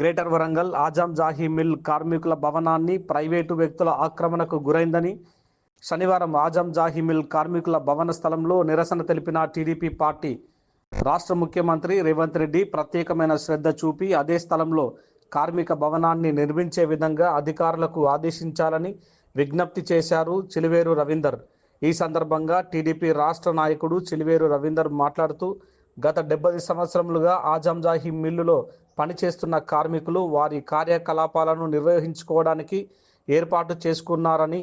Greater Warangal Azam Jahi mill కార్మికుల భవనాన్ని private వ్యక్తుల ఆక్రమణకు గురైందని శనివారం ఆజాం జాహీ మిల్ కార్మికుల భవన స్థలంలో నిరసన తెలిపిన టీడీపీ పార్టీ రాష్ట్ర ముఖ్యమంత్రి రేవంత్ రెడ్డి ప్రత్యేకమైన శ్రద్ధ చూపి అదే స్థలంలో కార్మిక భవనాన్ని నిర్మించే విధంగా అధికారులకు ఆదేశించాలని విజ్ఞప్తి చేశారు చిలివేరు రవీందర్. ఈ సందర్భంగా టీడీపీ రాష్ట్ర నాయకుడు చిలివేరు రవీందర్ మాట్లాడుతూ గత డెబ్బై సంవత్సరములుగా ఆజంజాహి మిల్లులో పనిచేస్తున్న కార్మికులు వారి కార్యకలాపాలను నిర్వహించుకోవడానికి ఏర్పాటు చేసుకున్నారని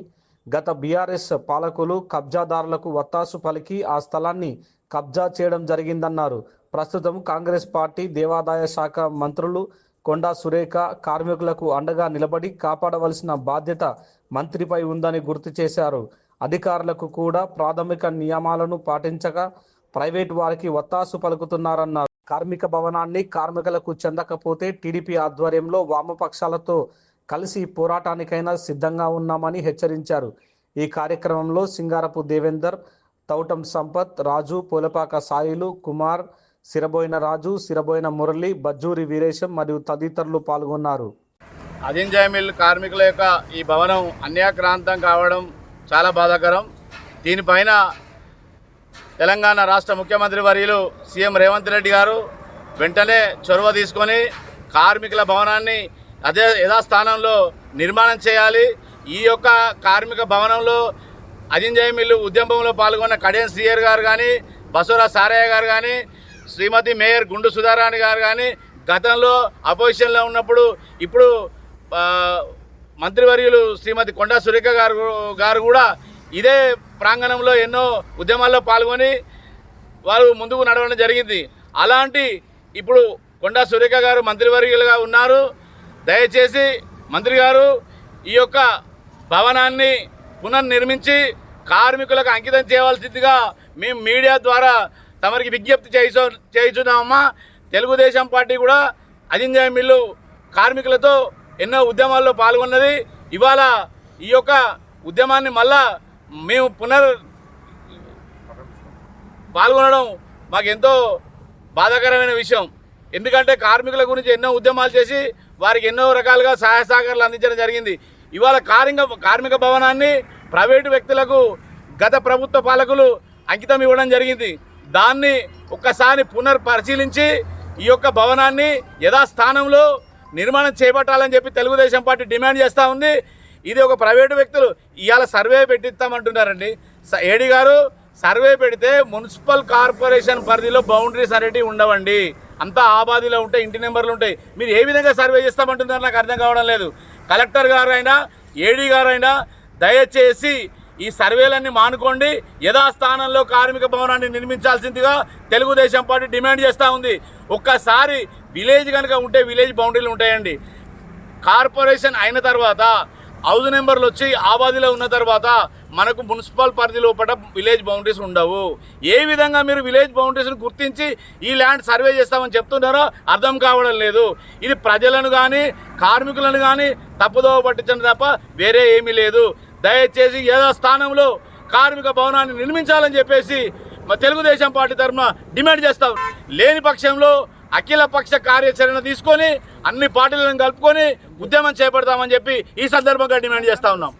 గత బీఆర్ఎస్ పాలకులు కబ్జాదారులకు వత్తాసు పలికి ఆ స్థలాన్ని కబ్జా చేయడం జరిగిందన్నారు. ప్రస్తుతం కాంగ్రెస్ పార్టీ దేవాదాయ శాఖ మంత్రులు కొండా సురేఖ కార్మికులకు అండగా నిలబడి కాపాడవలసిన బాధ్యత మంత్రిపై ఉందని గుర్తు చేశారు. అధికారులకు కూడా ప్రాథమిక నియమాలను పాటించక ప్రైవేట్ వారికి ఒత్తాసు పలుకుతున్నారన్నారు. కార్మిక భవనాన్ని కార్మికులకు చెందకపోతే టీడీపీ ఆధ్వర్యంలో వామపక్షాలతో కలిసి పోరాటానికైనా సిద్ధంగా ఉన్నామని హెచ్చరించారు. ఈ కార్యక్రమంలో సింగారపు దేవేందర్ తౌటం సంపత్ రాజు పూలపాక సాయిలు కుమార్ సిరబోయిన రాజు సిరబోయిన మురళి బజ్జూరి వీరేశం మరియు తదితరులు పాల్గొన్నారు. అదింజాయ్ మిల్ కార్మికుల యొక్క ఈ భవనం అన్యాక్రాంతం కావడం చాలా బాధాకరం. దీనిపైన తెలంగాణ రాష్ట్ర ముఖ్యమంత్రి వర్యులు సీఎం రేవంత్ రెడ్డి గారు వెంటనే చొరవ తీసుకొని కార్మికుల భవనాన్ని అదే యథాస్థానంలో నిర్మాణం చేయాలి. ఈ యొక్క కార్మిక భవనంలో అజింజయ్ మిల్లు ఉద్యమంలో పాల్గొన్న కడియం శ్రీయర్ గారు కానీ బసవరాజ్ సారయ్య గారు కానీ శ్రీమతి మేయర్ గుండు సుధారాణి గారు కానీ గతంలో అపోజిషన్లో ఉన్నప్పుడు ఇప్పుడు మంత్రివర్యులు శ్రీమతి కొండా సురేఖ గారు గారు కూడా ఇదే ప్రాంగణంలో ఎన్నో ఉద్యమాల్లో పాల్గొని వారు ముందుకు నడవడం జరిగింది. అలాంటి ఇప్పుడు కొండా సురేఖ గారు మంత్రివర్యులుగా ఉన్నారు. దయచేసి మంత్రి గారు ఈ యొక్క భవనాన్ని పునర్నిర్మించి కార్మికులకు అంకితం చేయవలసిందిగా మేము మీడియా ద్వారా తమరికి విజ్ఞప్తి చేయిచు చేయిస్తున్నామమ్మా తెలుగుదేశం పార్టీ కూడా అజింజాయ్ మిల్లు కార్మికులతో ఎన్నో ఉద్యమాల్లో పాల్గొన్నది. ఇవాళ ఈ యొక్క ఉద్యమాన్ని మళ్ళా మేము పునర్ పాల్గొనడం మాకు ఎంతో బాధాకరమైన విషయం. ఎందుకంటే కార్మికుల గురించి ఎన్నో ఉద్యమాలు చేసి వారికి ఎన్నో రకాలుగా సహాయ సహకారాలు అందించడం జరిగింది. ఇవాళ కార్మిక కార్మిక భవనాన్ని ప్రైవేటు వ్యక్తులకు గత ప్రభుత్వ పాలకులు అంకితం ఇవ్వడం జరిగింది. దాన్ని ఒక్కసారి పునర్ పరిశీలించి ఈ యొక్క భవనాన్ని యథాస్థానంలో నిర్మాణం చేపట్టాలని చెప్పి తెలుగుదేశం పార్టీ డిమాండ్ చేస్తూ ఉంది. ఇది ఒక ప్రైవేటు వ్యక్తులు. ఇవాళ సర్వే పెట్టిస్తామంటున్నారండి. స- ఏడి గారు సర్వే పెడితే మున్సిపల్ కార్పొరేషన్ పరిధిలో బౌండరీస్ అనేటివి ఉండవండి. అంతా ఆబాదిలో ఉంటాయి ఇంటి నెంబర్లు ఉంటాయి. మీరు ఏ విధంగా సర్వే చేస్తామంటున్నారు నాకు అర్థం కావడం లేదు. కలెక్టర్ గారు అయినా ఏడీ గారు అయినా దయచేసి ఈ సర్వేలన్నీ మానుకోండి. యథాస్థానంలో కార్మిక భవనాన్ని నిర్మించాల్సిందిగా తెలుగుదేశం పార్టీ డిమాండ్ చేస్తూ ఉంది. ఒక్కసారి విలేజ్ కనుక ఉంటే విలేజ్ బౌండరీలు ఉంటాయండి. కార్పొరేషన్ అయిన తర్వాత హౌస్ నెంబర్లు వచ్చి ఆబాదిలో ఉన్న తర్వాత మనకు మున్సిపల్ పరిధి లోపల విలేజ్ బౌండరీస్ ఉండవు. ఏ విధంగా మీరు విలేజ్ బౌండరీస్ని గుర్తించి ఈ ల్యాండ్ సర్వే చేస్తామని చెప్తున్నారో అర్థం కావడం లేదు. ఇది ప్రజలను కానీ కార్మికులను కానీ తప్పుదోవ పట్టించడం తప్ప వేరే ఏమీ లేదు. దయచేసి ఏదో స్థానంలో కార్మిక భవనాన్ని నిర్మించాలని చెప్పేసి మా తెలుగుదేశం పార్టీ తరఫున డిమాండ్ చేస్తాం. లేని పక్షంలో అఖిల పక్ష కార్యాచరణ తీసుకొని అన్ని పార్టీలను కలుపుకొని ఉద్యమం చేపడతామని చెప్పి ఈ సందర్భంగా డిమాండ్ చేస్తా ఉన్నాం.